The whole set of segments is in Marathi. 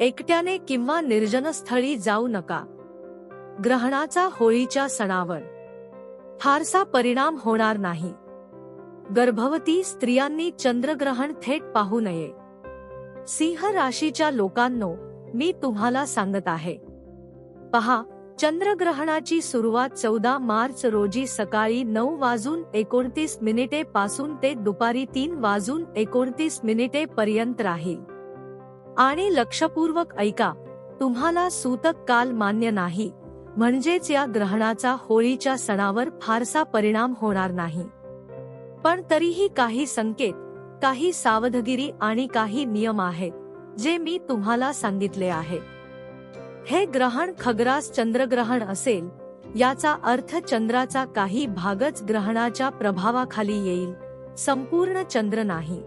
एकट्याने किंवा निर्जनस्थळी जाऊ नका. ग्रहणाचा होळीच्या सणावर. फारसा परिणाम होणार नाही. गर्भवती स्त्रियांनी चंद्रग्रहण थेट पाहू नये. सिंह राशीच्या लोकांनो मी तुम्हाला सांगत आहे. पहा चंद्रग्रहणाची सुरुवात चौदा मार्च रोजी सकाळी नऊ वाजून एकोणतीस मिनिटे पासून ते दुपारी तीन वाजून एकोणतीस मिनिटे पर्यंत राहील. आणि लक्षपूर्वक ऐका तुम्हाला सूतक काल मान्य नाही. म्हणजेच या ग्रहणाचा होळीच्या सणावर फारसा परिणाम होणार नाही. पण तरीही काही संकेत काही सावधगिरी आणि काही नियम आहेत जे मी तुम्हाला सांगितले आहे. हे ग्रहण खग्रास चंद्रग्रहण असेल याचा अर्थ चंद्राचा काही भागच ग्रहणाच्या प्रभावाखाली येईल संपूर्ण चंद्र नाही.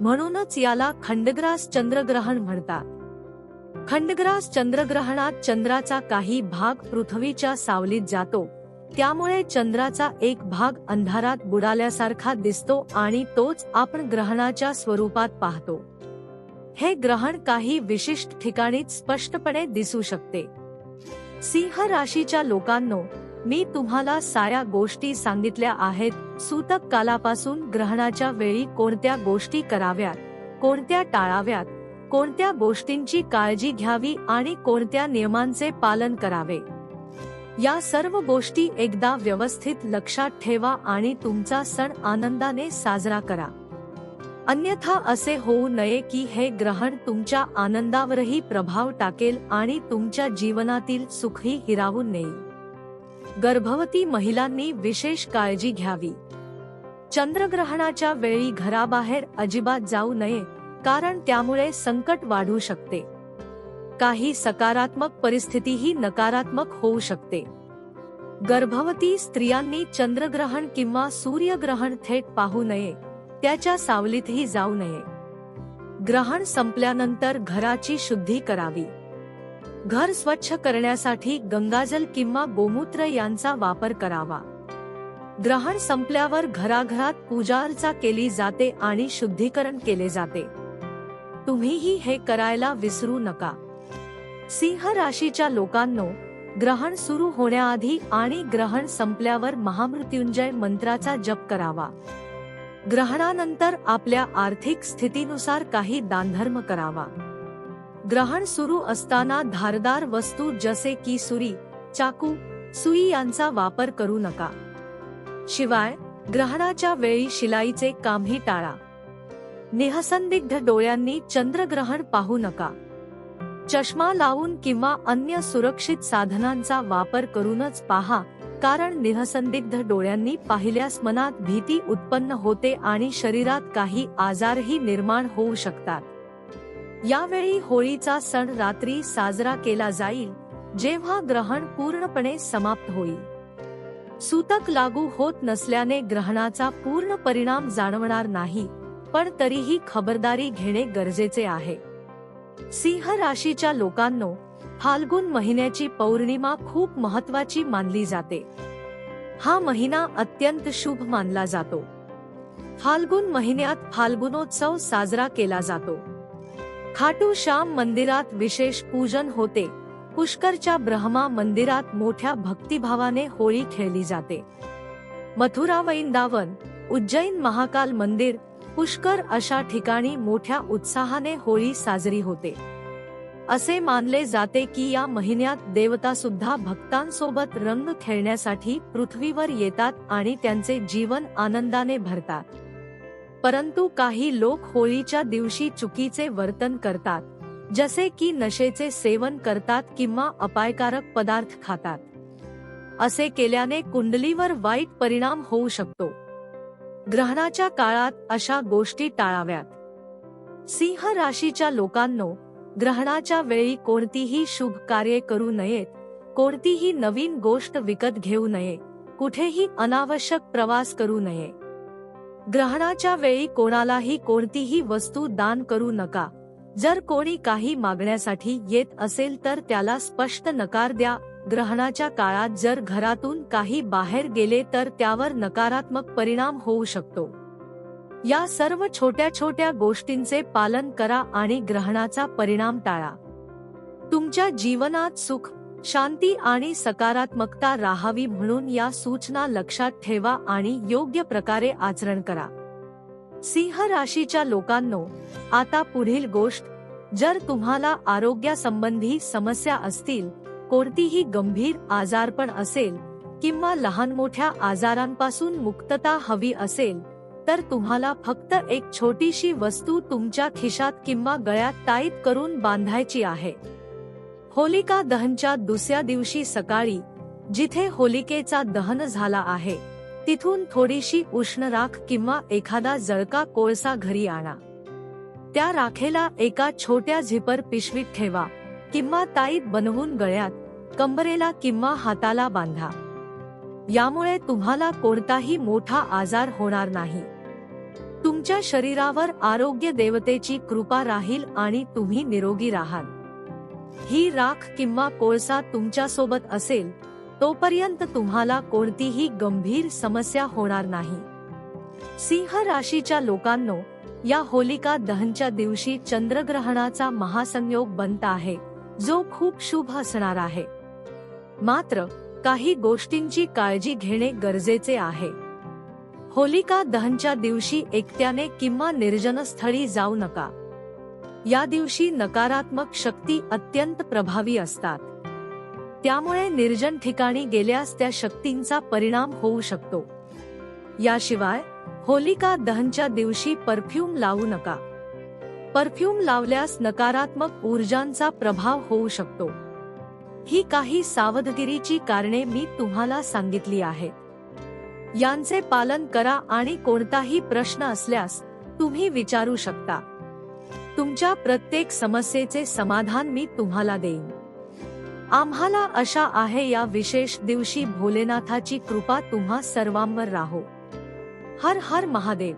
म्हणूनच याला खंडग्रास चंद्रग्रहण म्हणतात. खंडग्रास चंद्रग्रहणात चंद्राचा काही भाग पृथ्वीच्या सावलीत जातो. त्यामुळे चंद्राचा एक भाग अंधारात बुडाल्यासारखा दिसतो आणि तोच आपण ग्रहणाच्या स्वरूपात पाहतो. हे ग्रहण काही विशिष्ट ठिकाणीच स्पष्टपणे दिसू शकते. सिंह राशीच्या लोकांनो मी तुम्हाला साऱ्या गोष्टी सांगितल्या आहेत. सूतक कालापासून ग्रहणाच्या वेळी कोणत्या गोष्टी कराव्यात कोणत्या टाळाव्यात कोणत्या गोष्टींची काळजी घ्यावी आणि कोणत्या नियमांचे पालन करावे. या सर्व गोष्टी एकदा व्यवस्थित लक्षात ठेवा आणि तुमचा सण आनंदाने साजरा करा. अन्यथा असे होऊ नये की हे ग्रहण तुमच्या आनंदावरही प्रभाव टाकेल आणि तुमच्या जीवनातील सुखही हिरावून नेईल. गर्भवती महिलांनी विशेष काळजी घ्यावी. चंद्रग्रहणाच्या वेळी घराबाहेर अजिबात जाऊ नये कारण त्यामुळे संकट वाढू शकते. काही सकारात्मक परिस्थितीही नकारात्मक होऊ शकते. गर्भवती स्त्रियांनी चंद्रग्रहण किंवा सूर्यग्रहण थेट पाहू नये त्याच्या सावलीतही जाऊ नये. ग्रहण संपल्यानंतर घराची शुद्धी करावी. घर स्वच्छ करण्यासाठी गंगाजल किंवा गोमूत्र यांचा वापर करावा. ग्रहण संपल्यावर घराघरात पूजा अर्चा केली जाते आणि शुद्धीकरण केले जाते. तुम्हीही हे करायला विसरू नका. सिंह राशीच्या लोकांनो ग्रहण सुरू होण्याआधी आणि ग्रहण संपल्यावर महामृत्युंजय मंत्राचा जप करावा. ग्रहणानंतर आपल्या आर्थिक स्थितीनुसार काही दानधर्म करावा. ग्रहण सुरू असताना धारदार वस्तू जसे की सुरी चाकू सुई यांचा वापर करू नका. शिवाय ग्रहणाच्या वेळी शिलाईचे कामही टाळा. निहसंदिग्ध डोळ्यांनी चंद्रग्रहण पाहू नका. चष्मा लावून किंवा अन्य सुरक्षित साधनांचा वापर करूनच पहा कारण निहसंदिग्ध डोळ्यांनी पाहिल्यास मनात भीती उत्पन्न होते आणि शरीरात काही आजारही निर्माण होऊ शकतात. यावेळी होळीचा सण रात्री साजरा केला जाईल जेव्हा ग्रहण पूर्णपणे समाप्त होईल. सूतक लागू होत नसल्याने ग्रहणाचा पूर्ण परिणाम जाणवणार नाही पण तरीही खबरदारी घेणे गरजेचे आहे. सिंह राशीच्या लोकांनो फाल्गुन महिन्याची पौर्णिमा खूप महत्वाची मानली जाते. हा महिना अत्यंत शुभ मानला जातो. फाल्गुन महिन्यात फाल्गुनोत्सव साजरा केला जातो. खाटू श्याम मंदिरात विशेष पूजन होते. पुष्करच्या ब्रह्मा मंदिरात मोठ्या भक्तिभावाने होळी खेळली जाते. मथुरा वैंदावन उज्जैन महाकाल मंदिर पुष्कर अशा ठिकाणी मोठ्या उत्साहाने होळी साजरी होते. असे मानले जाते की या महिन्यात देवता सुद्धा भक्तांसोबत रंग खेळण्यासाठी पृथ्वीवर येतात आणि त्यांचे जीवन आनंदाने भरतात. परंतु काही लोक होळीच्या दिवशी चुकीचे वर्तन करतात जसे की नशेचे सेवन करतात किंवा अपायकारक पदार्थ खातात. असे केल्याने कुंडलीवर वाईट परिणाम होऊ शकतो. ग्रहणाच्या काळात अशा गोष्टी टाळाव्यात. सिंह राशीच्या लोकांनो ग्रहणाच्या वेळी कोणतीही शुभ कार्य करू नयेत कोणतीही नवीन गोष्ट विकत घेऊ नये कुठेही अनावश्यक प्रवास करू नये. ग्रहणाच्या वेळी कोणालाही कोणतीही वस्तू दान करू नका. जर कोणी काही मागण्यासाठी येत असेल तर त्याला स्पष्ट नकार द्या. ग्रहणाच्या काळात जर घरातून काही बाहेर गेले तर त्यावर नकारात्मक परिणाम होऊ शकतो. या सर्व छोट्या छोट्या गोष्टींचे पालन करा आणि ग्रहणाचा परिणाम टाळा. तुमच्या जीवनात सुख शांती आणि सकारात्मकता राहावी म्हणून या सूचना लक्षात ठेवा आणि योग्य प्रकारे आचरण करा. सिंह राशीच्या लोकांनो आता पुढील गोष्ट जर तुम्हाला आरोग्यासंबंधी समस्या असतील कोणतीही गंभीर आजारपण असेल किंवा लहान मोठ्या आजारांपासून मुक्तता हवी असेल तर तुम्हाला फक्त एक छोटीशी वस्तू तुमच्या खिशात किंवा गळ्यात टाईप करून बांधायची आहे. होलिका दहनच्या दुसऱ्या दिवशी सकाळी जिथे होलिकेचा दहन झाला आहे तिथून थोडीशी उष्ण राख किंवा एखादा जळका कोळसा घरी आणा. त्या राखेला एका छोट्या झिपर पिशवीत ठेवा किंवा ताईत बनवून गळ्यात कंबरेला किंवा हाताला बांधा. यामुळे तुम्हाला कोणताही मोठा आजार होणार नाही. तुमच्या शरीरावर आरोग्य देवतेची कृपा राहील आणि तुम्ही निरोगी राहाल. ही राख किंवा कोळसा तुमच्यासोबत असेल तोपर्यंत तुम्हाला कोणतीही गंभीर समस्या होणार नाही. सिंह राशीच्या लोकांनो या होलिका दहनच्या दिवशी चंद्रग्रहणाचा महासंयोग बनत आहे जो खूप शुभ असणार आहे. मात्र काही गोष्टींची काळजी घेणे गरजेचे आहे. होलिका दहनच्या दिवशी एकट्याने किंवा निर्जनस्थळी जाऊ नका. या दिवशी नकारात्मक शक्ती अत्यंत प्रभावी असतात. त्यामुळे निर्जन ठिकाणी गेल्यास त्या शक्तींचा परिणाम होऊ शकतो. याशिवाय होलिका दहनच्या दिवशी परफ्यूम लावू नका. परफ्यूम लावल्यास नकारात्मक ऊर्जांचा प्रभाव होऊ शकतो. ही काही सावधगिरीची कारणे मी तुम्हाला सांगितली आहेत. यांचे पालन करा आणि कोणताही प्रश्न असल्यास तुम्ही विचारू शकता. तुमच्या प्रत्येक समस्येचे समाधान मी तुम्हाला देईन. आम्हाला अशा आहे या विशेष दिवशी भोलेनाथाची कृपा तुम्हा सर्वांवर राहो. हर हर महादेव.